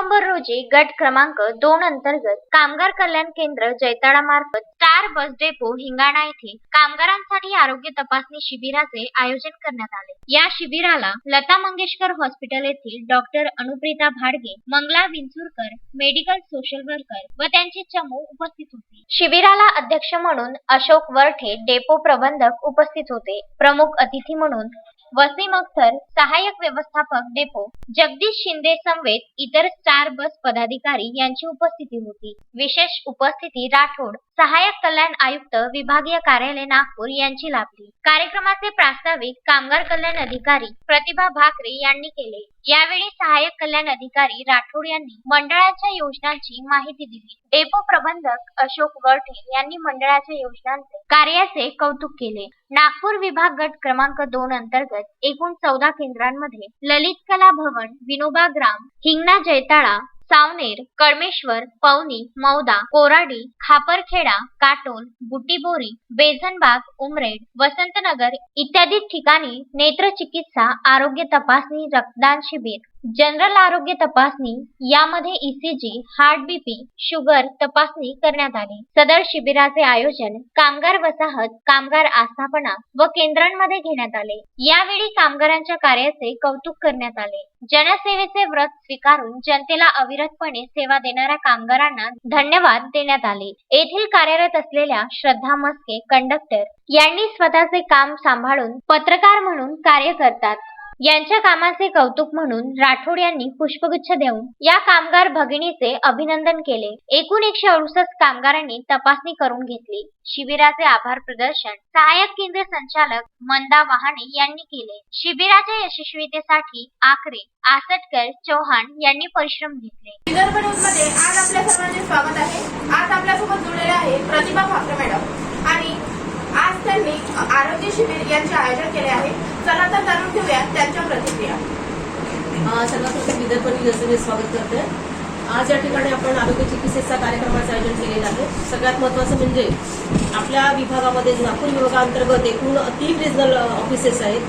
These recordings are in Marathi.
नोव्हेंबर रोजी गट क्रमांक दोन अंतर्गत कामगार कल्याण केंद्र जैताडा मार्फत स्टार बस डेपो हिंगाणा येथे कामगारांसाठी आरोग्य तपासणी शिबिराचे आयोजन करण्यात आले. या शिबिराला लता मंगेशकर हॉस्पिटल येथील doctor Anuprita Bhadge Mangala Vinchurkar medical social worker व त्यांचे चमू उपस्थित होते. शिबिराला अध्यक्ष म्हणून अशोक वरठे डेपो प्रबंधक उपस्थित होते. प्रमुख अतिथी म्हणून वसीम अख्तर सहाय्यक व्यवस्थापक डेपो जगदीश शिंदे समवेत इतर स्टार बस पदाधिकारी यांची उपस्थिती होती. विशेष उपस्थिती राठोड सहाय्यक कल्याण आयुक्त विभागीय कार्यालय नागपूर यांची लाभली. कार्यक्रमाचे प्रास्ताविक कामगार कल्याण अधिकारी प्रतिभा भाकरे यांनी केले. यावेळी सहाय्यक कल्याण अधिकारी राठोड यांनी मंडळाच्या योजनांची माहिती दिली. डेपो प्रबंधक अशोक गळठे यांनी मंडळाच्या योजनांचे कार्याचे कौतुक केले. नागपूर विभाग गट क्रमांक दोन अंतर्गत एकूण चौदा केंद्रांमध्ये ललित कला भवन विनोबा ग्राम हिंगणा जैताळा सावनेर कळमेश्वर पवनी मौदा कोराडी खापरखेडा काटोल बुटीबोरी बेझनबाग उमरेड वसंतनगर इत्यादी ठिकाणी नेत्र चिकित्सा आरोग्य तपासणी रक्तदान शिबिर जनरल आरोग्य तपासणी यामध्ये ईसीजी हार्ट बीपी शुगर तपासणी करण्यात आली. सदर शिबिराचे आयोजन कामगार वसाहत कामगार आस्थापना व केंद्रांमध्ये घेण्यात आले. यावेळी कामगारांच्या कार्याचे कौतुक करण्यात आले. जनसेवेचे व्रत स्वीकारून जनतेला अविरतपणे सेवा देणाऱ्या कामगारांना धन्यवाद देण्यात आले. येथील कार्यरत असलेल्या श्रद्धा मस्के कंडक्टर यांनी स्वतःचे काम सांभाळून पत्रकार म्हणून कार्य करतात. यांच्या कामाचे कौतुक म्हणून राठोड यांनी पुष्पगुच्छ देऊन या कामगार भगिनीचे अभिनंदन केले. एकूण एकशे अडुसष्ट कामगारांनी तपासणी करून घेतली. शिबिराचे आभार प्रदर्शन सहाय्यक केंद्र संचालक मंदा वहाणे यांनी केले. शिबिराच्या यशस्वीतेसाठी आखरे आसटकर चौहान यांनी परिश्रम घेतले. विदर्भ न्यूजमध्ये आज आपल्या सर्वांचे स्वागत आहे. आज आपल्यासोबत जुळलेले आहे प्रतिभा भाकरे मॅडम. आणि आज त्यांनी आरोग्य शिबिर यांचे आयोजन केले आहे. चला तर जाणून घेऊया त्यांच्या सर्वात प्रथम विदर्भनी न्यूज मी स्वागत करते आज या ठिकाणी आपण आरोग्य चिकित्सेचा कार्यक्रमाचं आयोजन केलेलं आहे. सगळ्यात महत्त्वाचं म्हणजे आपल्या विभागामध्ये नागपूर विभागाअंतर्गत एकूण तीन रिजनल ऑफिसेस आहेत.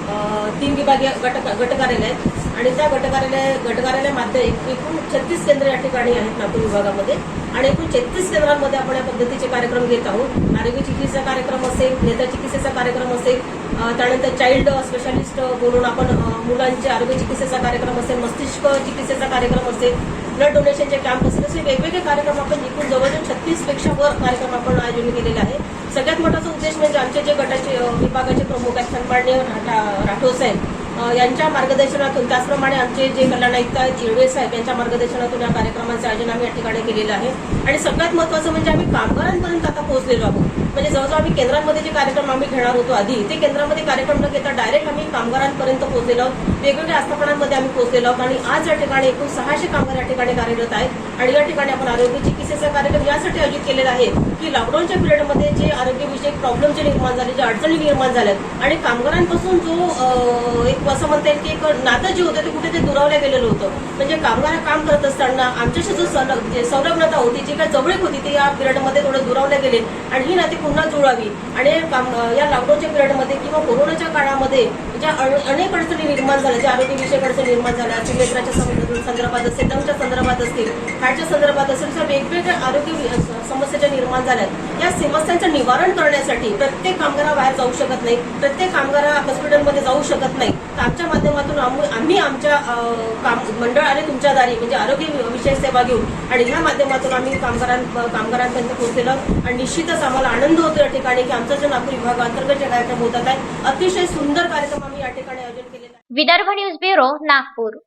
तीन विभागीय गट गटकार्यालय आहेत. आणि त्या गटकार्यालय गटकार्यालयामध्ये एकूण छत्तीस केंद्र या ठिकाणी आहेत नागपूर विभागामध्ये. आणि एकूण छत्तीस केंद्रांमध्ये आपण या पद्धतीचे कार्यक्रम घेत आहोत. आरोग्य चिकित्सा कार्यक्रम असेल नेता चिकित्सेचा कार्यक्रम असेल त्यानंतर चाइल्ड स्पेशालिस्ट बोलून आपण मुलांचे आरोग्य चिकित्सेचा कार्यक्रम असेल मस्तिष्क चिकित्सेचा कार्यक्रम असेल ब्लड डोनेशनचे कॅम्प असेल असे वेगवेगळे कार्यक्रम आपण एकूण जवळजवळ छत्तीसपेक्षा वर कार्यक्रम आपण आयोजन केलेले आहे. सगळ्यात मोठाचा उद्देश म्हणजे आमचे जे गटाचे विभागाचे प्रमुख आहेत सन्माननीय राठा- राठोड साहेब. यांच्या मार्गदर्शनातून त्याचप्रमाणे आमचे जे कल्याण आयुक्त आहेत येळवे साहेब यांच्या मार्गदर्शनातून या कार्यक्रमाचे आयोजन आम्ही या ठिकाणी केलेलं आहे. आणि सगळ्यात महत्त्वाचं म्हणजे आम्ही कामगारांपर्यंत आता पोहोचलेलो आहोत. म्हणजे जवळजवळ आम्ही केंद्रांमध्ये जे कार्यक्रम आम्ही घेणार होतो आधी ते केंद्रामध्ये कार्यक्रम न घेता डायरेक्ट आम्ही कामगारांपर्यंत पोहोचलेलो आहोत. वेगवेगळ्या आस्थापनांमध्ये आम्ही पोहोचलेलो आहोत. आणि आज या ठिकाणी एकूण सहाशे कामगार या ठिकाणी कार्यरत आहेत. आणि या ठिकाणी आपण आरोग्य चिकित्सेचा कार्यक्रम यासाठी आयोजित केलेला आहे की लॉकडाऊनच्या पिरियडमध्ये जे आरोग्यविषयक प्रॉब्लेम जे निर्माण झाले जे अडचणी निर्माण झाल्यात आणि कामगारांपासून जो एक असं म्हणता येईल की एक नातं जे होतं ते कुठे ते दुरावलं गेलेलं होतं. म्हणजे कामगार काम करत असताना आमच्याशी जो सर- संलग्नता होती जी काय जवळीक होती ती या पिरियडमध्ये थोडं दुरावल्या गेले आणि ही नाती पुन्हा जुळावी. आणि काम या लॉकडाऊनच्या पिरियडमध्ये किंवा कोरोनाच्या काळामध्ये ज्या अनेक अडचणी निर्माण झाल्या ज्या आरोग्यविषयक अडचणी निर्माण झाल्या चिमेत्राच्या संदर्भात असतील दमच्या संदर्भात असतील हार्टच्या संदर्भात असेल ज्या वेगवेगळ्या आरोग्य समस्या ज्या निर्माण झाल्यात या समस्यांचं निवारण करण्यासाठी प्रत्येक कामगारा बाहेर जाऊ शकत नाही प्रत्येक कामगारा हॉस्पिटलमध्ये जाऊ शकत नाही. तर आमच्या माध्यमातून आम्ही आम्ही आमच्या काम मंडळ आणि तुमच्या दारी म्हणजे आरोग्य विषय सेवा घेऊन आणि ह्या माध्यमातून आम्ही कामगारां कामगारांपर्यंत पोहोचलेलं आणि निश्चितच आम्हाला आनंद होतो या ठिकाणी की आमचा जो नागपूर विभागाअंतर्गत जे कार्यक्रम होतात आहे अतिशय सुंदर कार्यक्रम या ठिकाणी आयोजन विदर्भ न्यूज ब्युरो नागपूर.